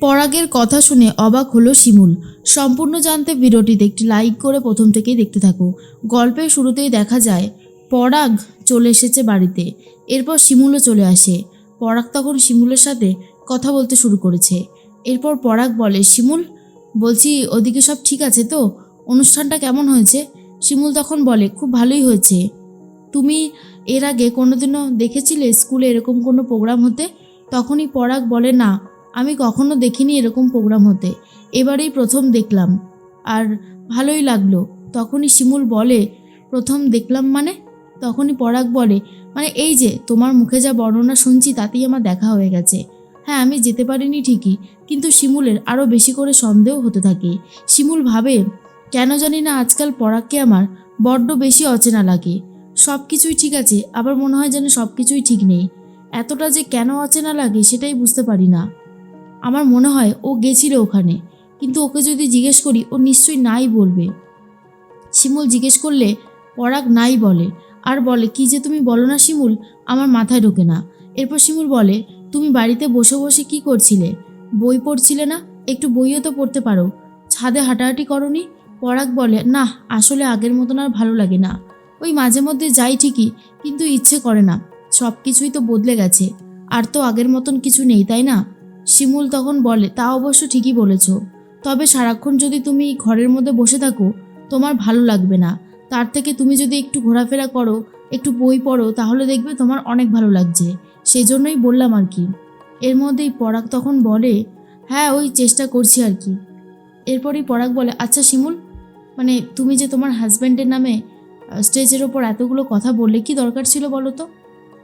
পরাগের কথা শুনে অবাক হলো শিমুল। সম্পূর্ণ জানতে ভিডিওটিতে একটি লাইক করে প্রথম থেকেই দেখতে থাকো। গল্পের শুরুতেই দেখা যায়, পরাগ চলে এসেছে বাড়িতে। এরপর শিমুলও চলে আসে। পরাগ তখন শিমুলের সাথে কথা বলতে শুরু করেছে। এরপর পরাগ বলে, শিমুল, বলছি ওদিকে সব ঠিক আছে তো? অনুষ্ঠানটা কেমন হয়েছে? শিমুল তখন বলে, খুব ভালোই হয়েছে। তুমি এর আগে কোনোদিনও দেখেছিলে স্কুলে এরকম কোনো প্রোগ্রাম হতে? তখনই পরাগ বলে, না আমি কখনো দেখিনি এরকম প্রোগ্রাম হতে। এবারেই প্রথম দেখলাম। আর ভালোই লাগল। তখনই শিমুল বলে, প্রথম দেখলাম মানে? তখনই পরাগ বলে মানে এই যে, তোমার মুখে যা বর্ণনা শুনছি তাতেই আমার দেখা হয়ে গেছে। হ্যাঁ আমি যেতে পারিনি ঠিকই, কিন্তু শিমুলের আরও বেশি করে সন্দেহ হতে থাকে। শিমুল ভাবে, কেন জানি না আজকাল পরাগকে আমার বড্ড বেশি অচেনা লাগে। সব কিছুই ঠিক আছে, আবার মনে হয় যেন সব কিছুই ঠিক নেই। এতটা যে কেন অচেনা লাগে সেটাই বুঝতে পারি না। আমার মনে হয় ও গেছিল ওখানে। কিন্তু ওকে যদি জিজ্ঞেস করি, ও নিশ্চয়ই নাই বলবে। শিমুল জিজ্ঞেস করলে, পরাগ নাই বলে। আর বলে, কি যে তুমি বলো না শিমুল, আমার মাথায় ঢোকে না। এরপর শিমুল বলে, তুমি বাড়িতে বসে বসে কি করছিলে? বই পড়ছিলে না? একটু বইও তো পড়তে পারো। ছাদে হাঁটাহাঁটি করনি? পরাগ বলে, না, আসলে আগের মতন আর ভালো লাগে না। ওই মাঝে মধ্যে যাই ঠিকই, কিন্তু ইচ্ছে করে না। সব কিছুই তো বদলে গেছে। আর তো আগের মতন কিছু নেই, তাই না? শিমুল তখন বলে, তা অবশ্য ঠিকই বলেছ। তবে সারাক্ষণ যদি তুমি ঘরের মধ্যে বসে থাকো, তোমার ভালো লাগবে না। তার থেকে তুমি যদি একটু ঘোরাফেরা করো, একটু বই পড়ো, তাহলে দেখবে তোমার অনেক ভালো লাগছে। সেই জন্যই বললাম আর কি। এর মধ্যেই পরাগ তখন বলে হ্যাঁ ওই চেষ্টা করছি আর কি। এরপরই পরাগ বলে আচ্ছা শিমুল মানে তুমি যে তোমার হাজব্যান্ডের নামে স্টেজের ওপর এতগুলো কথা বললে, কি দরকার ছিল বলো তো?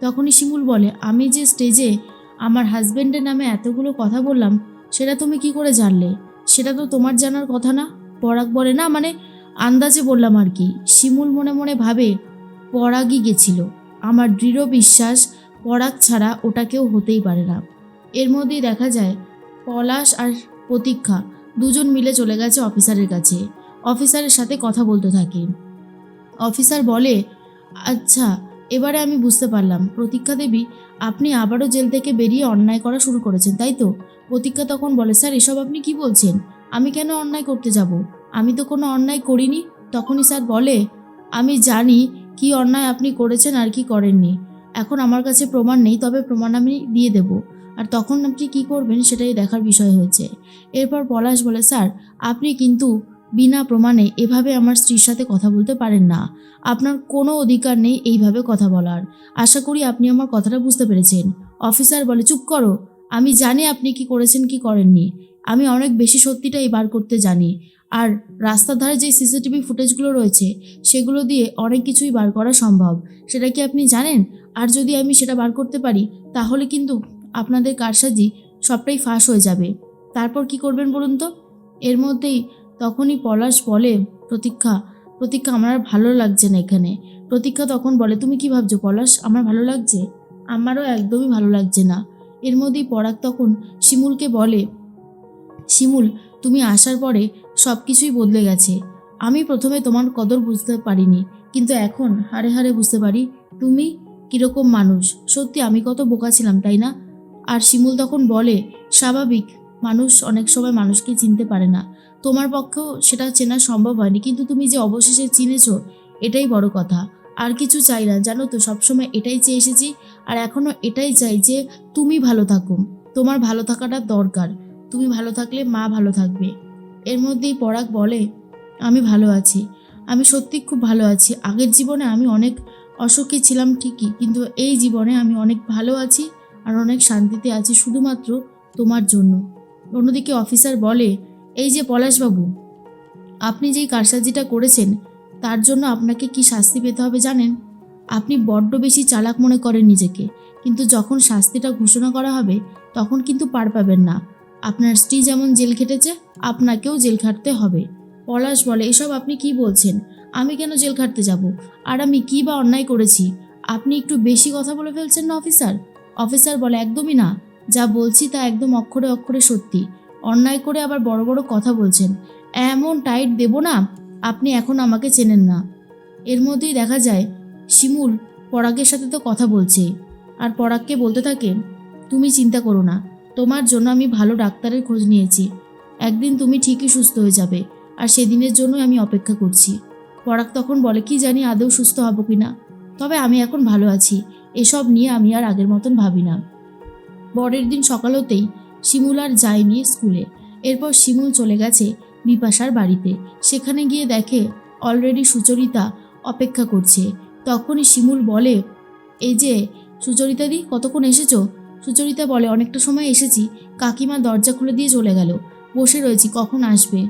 তখনই শিমুল বলে, আমি যে স্টেজে আমার হাজব্যান্ডের নামে এতগুলো কথা বললাম, সেটা তুমি কি করে জানলে? সেটা তো তোমার জানার কথা না? পরাগ বলে না? মানে আন্দাজে বললাম আর কি। শিমুল মনে মনে ভাবে, পরাগই গেছিল। আমার দৃঢ় বিশ্বাস, পরাগ ছাড়া ওটা কেউ হতেই পারে না। এর মধ্যেই দেখা যায়, পলাশ আর প্রতীক্ষা দুজন মিলে চলে গেছে অফিসারের কাছে। অফিসারের সাথে কথা বলতে থাকে। অফিসার বলে আচ্ছা এবারে আমি বুঝতে পারলাম। প্রতীক্ষা দেবী, আপনি আবারও জেল থেকে বেরিয়ে অন্যায় করা শুরু করেছেন, তাই তো? প্রতীক্ষা তখন বলে, স্যার, এসব আপনি কি বলছেন? আমি কেন অন্যায় করতে যাব? আমি তো কোনো অন্যায় করিনি। তখনই স্যার বলে, আমি জানি কি অন্যায় আপনি করেছেন আর কি করেননি। এখন আমার কাছে প্রমাণ নেই, তবে প্রমাণ আমি দিয়ে দেব। আর তখন আপনি কি করবেন সেটাই দেখার বিষয় হয়েছে। এরপর পলাশ বলে, স্যার, আপনি কিন্তু বিনা প্রমাণে এভাবে আমার স্ত্রীর সাথে কথা বলতে পারেন না। আপনার কোনো অধিকার নেই এইভাবে কথা বলার। আশা করি আপনি আমার কথাটা বুঝতে পেরেছেন। অফিসার বলে, চুপ করো। আমি জানি আপনি কি করেছেন, কি করেননি। আমি অনেক বেশি সত্যিটাই বার করতে জানি। আর রাস্তার ধারে যে সিসিটিভি ফুটেজগুলো রয়েছে, সেগুলো দিয়ে অনেক কিছুই বার করা সম্ভব। সেটা কি আপনি জানেন? আর যদি আমি সেটা বার করতে পারি, তাহলে কিন্তু আপনাদের কারসাজি সবটাই ফাঁস হয়ে যাবে। তারপর কি করবেন বলুন তো? এর মধ্যেই তখনই পলাশ বলে, প্রতীক্ষা প্রতীক্ষা, আমার আর ভালো লাগছে না এখানে। প্রতীক্ষা তখন বলে, তুমি কি ভাবছ পলাশ, আমার ভালো লাগছে? আমারও একদমই ভালো লাগছে না। এর মধ্যেই পরাগ তখন শিমুলকে বলে, শিমুল, তুমি আসার পরে সব কিছুই বদলে গেছে। আমি প্রথমে তোমার কদর বুঝতে পারিনি, কিন্তু এখন হারে হারে বুঝতে পারি, তুমি কীরকম মানুষ। সত্যি আমি কত বোকা ছিলাম, তাই না? আর শিমুল তখন বলে, স্বাভাবিক মানুষ অনেক সময় মানুষকে চিনতে পারে না। তোমার পক্ষেও সেটা চেনা সম্ভব হয়নি, কিন্তু তুমি যে অবশেষে চিনেছো, এটাই বড় কথা। আর কিছু চাই না, জানো তো, সবসময় এটাই চেয়ে এসেছি, আর এখনও এটাই চাই যে তুমি ভালো থাকো। তোমার ভালো থাকাটা দরকার। তুমি ভালো থাকলে মা ভালো থাকবে। এর মধ্যেই পরাগ বলে, আমি ভালো আছি। আমি সত্যি খুব ভালো আছি। আগের জীবনে আমি অনেক অসুখী ছিলাম ঠিকই, কিন্তু এই জীবনে আমি অনেক ভালো আছি আর অনেক শান্তিতে আছি, শুধুমাত্র তোমার জন্য। অন্যদিকে অফিসার বলে, এই যে পলাশবাবু, আপনি যেই কারসাজিটা করেছেন, তার জন্য আপনাকে কি শাস্তি পেতে হবে জানেন? আপনি বড্ড বেশি চালাক মনে করেন নিজেকে, কিন্তু যখন শাস্তিটা ঘোষণা করা হবে, তখন কিন্তু পার পাবেন না। আপনার স্ত্রী যেমন জেল খেটেছে, আপনাকেও জেল খাটতে হবে। পলাশ বলে, এসব আপনি কি বলছেন? আমি কেন জেল খাটতে যাব? আর আমি কি বা অন্যায় করেছি? আপনি একটু বেশি কথা বলে ফেলছেন না, অফিসার? অফিসার বলে, একদমই না। যা বলছি তা একদম অক্ষরে অক্ষরে সত্যি। অন্যায় করে আবার বড় বড় কথা বলছেন। এমন টাইট দেব না, আপনি এখন আমাকে চেনেন না। এর মধ্যেই দেখা যায়, শিমুল পরাগের সাথে তো কথা বলছে। আর পরাগকে বলতে থাকে, তুমি চিন্তা করো না, তোমার জন্য আমি ভালো ডাক্তারের খোঁজ নিয়েছি। একদিন তুমি ঠিকই সুস্থ হয়ে যাবে, আর সেদিনের জন্যই আমি অপেক্ষা করছি। পরাগ তখন বলে, কি জানি আদৌ সুস্থ হব কি না তবে আমি এখন ভালো আছি। এসব নিয়ে আমি আর আগের মতন ভাবি না। পরের দিন সকাল হতেই শিমুল আর যায়নি স্কুলে। এরপর শিমুল চলে গেছে বিপাশার বাড়িতে। সেখানে গিয়ে দেখে, অলরেডি সুচরিতা অপেক্ষা করছে। তখনই শিমুল বলে, এই যে, সুচরিতা দি, কতক্ষণ এসেছ? সুচরিতা বলে, অনেকটা সময় এসেছি। কাকিমা দরজা খুলে দিয়ে চলে গেল। বসে রয়েছি, কখন আসবে?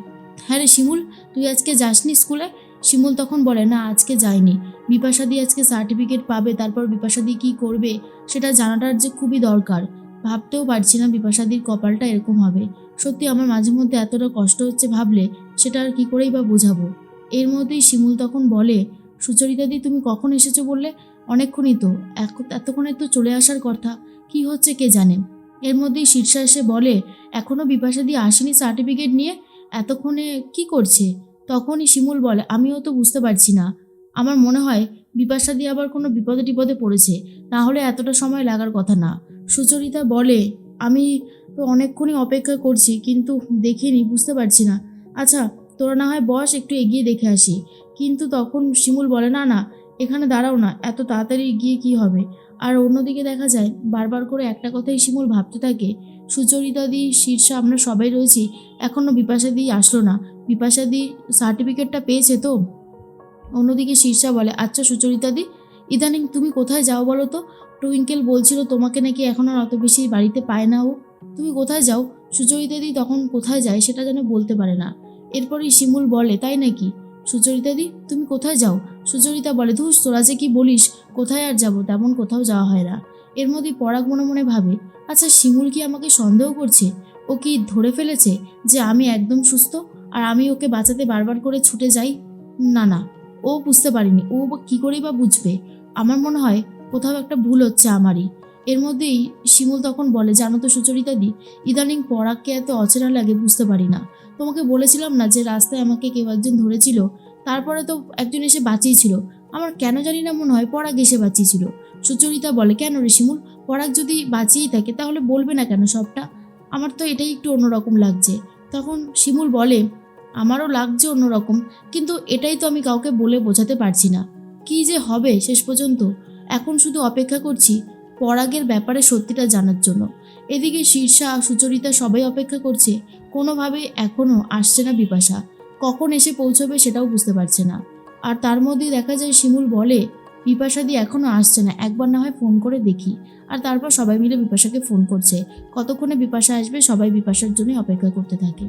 হ্যাঁ রে শিমুল, তুই আজকে যাসনি স্কুলে? শিমুল তখন বলে, না, আজকে যায়নি বিপাশা দি আজকে সার্টিফিকেট পাবে, তারপর বিপাশা দি কী করবে, সেটা জানাটার যে খুবই দরকার। ভাবতেও পারছি না বিপাশাদির কপালটা এরকম হবে। সত্যি আমার মাঝে মধ্যে এতটা কষ্ট হচ্ছে ভাবলে, সেটা আর কী করেই বা বোঝাবো? এর মধ্যেই শিমুল তখন বলে, সুচরিতাদি, তুমি কখন এসেছ বললে? অনেকক্ষণই তো। এতক্ষণে তো চলে আসার কথা। কি হচ্ছে কে জানে? এর মধ্যেই শীর্ষা এসে বলে এখনও বিপাশাদি আসেনি সার্টিফিকেট নিয়ে? এতক্ষণে কি করছে? তখনই শিমুল বলে, আমিও তো বুঝতে পারছি না। আমার মনে হয় বিপাশাদি আবার কোনো বিপদে টিপদে পড়েছে না হলে এতটা সময় লাগার কথা না। সুচরিতা বলে, আমি তো অনেকক্ষণই অপেক্ষা করছি, কিন্তু দেখিনি, বুঝতে পারছি না। আচ্ছা তোরা না হয় বস, একটু এগিয়ে দেখে আসি। কিন্তু তখন শিমুল বলে, না না, এখানে দাঁড়াও না, এত তাড়াতাড়ি গিয়ে কি হবে? আর অন্যদিকে দেখা যায়, বারবার করে একটা কথাই শিমুল ভাবতে থাকে সুচরিতা দি শীর্ষে আমরা সবাই রয়েছি এখনও বিপাশা দি আসলো না। বিপাশা দি সার্টিফিকেটটা পেয়েছে তো? অন্যদিকে শীর্ষা বলে আচ্ছা সুচরিতা দি ইদানিং তুমি কোথায় যাও বলো তো? টুইঙ্কেল বলছিল তোমাকে নাকি এখন আর অত বেশি বাড়িতে পায় না ও। তুমি কোথায় যাও? সুচরিতা দি তখন কোথায় যায় সেটা যেন বলতে পারে না। এরপরই শিমুল বলে, তাই নাকি? সুচরিতা দি তুমি কোথায় যাও? সুচরিতা বলে ধুস তোরা যে কি বলিস, কোথায় আর যাব? তেমন কোথাও যাওয়া হয় না। এর মধ্যেই পরাগ মনে মনে ভাবে আচ্ছা শিমুল কি আমাকে সন্দেহ করছে? ও কি ধরে ফেলেছে যে আমি একদম সুস্থ, আর আমি ওকে বাঁচাতে বারবার করে ছুটে যাই? না না ও বুঝতে পারিনি। ও কী করেই বা বুঝবে? আমার মনে হয় কোথাও একটা ভুল হচ্ছে আমারই। এর মধ্যেই শিমুল তখন বলে, জানো তো সুচরিতা দি ইদানিং পরাগকে এত অচেনা লাগে, বুঝতে পারি না। তোমাকে বলেছিলাম না যে রাস্তায় আমাকে কেউ একজন ধরেছিল? তারপরে তো একজন এসে বাঁচিয়েছিল। আমার কেন জানি না মনে হয় পরাগ এসে বাঁচিয়েছিল। সুচরিতা বলে, কেন রে শিমুল? পরাগ যদি বাঁচিয়েই থাকে, তাহলে বলবে না কেন সবটা? আমার তো এটাই একটু অন্যরকম লাগছে। তখন শিমুল বলে আমারও লাগছে অন্যরকম, কিন্তু এটাই তো আমি কাউকে বলে বোঝাতে পারছি না। কি যে হবে শেষ পর্যন্ত? এখন শুধু অপেক্ষা করছি পরাগের ব্যাপারে সত্যিটা জানার জন্য। এদিকে শীর্ষা সুচরিতা সবাই অপেক্ষা করছে, কোনোভাবেই এখনও আসছে না বিপাশা। কখন এসে পৌঁছবে সেটাও বুঝতে পারছে না। আর তার মধ্যেই দেখা যায় শিমুল বলে বিপাশাদি এখনও আসছে না, একবার না হয় ফোন করে দেখি। আর তারপর সবাই মিলে বিপাশাকে ফোন করছে। কতক্ষণে বিপাশা আসবে সবাই বিপাশার জন্য অপেক্ষা করতে থাকে।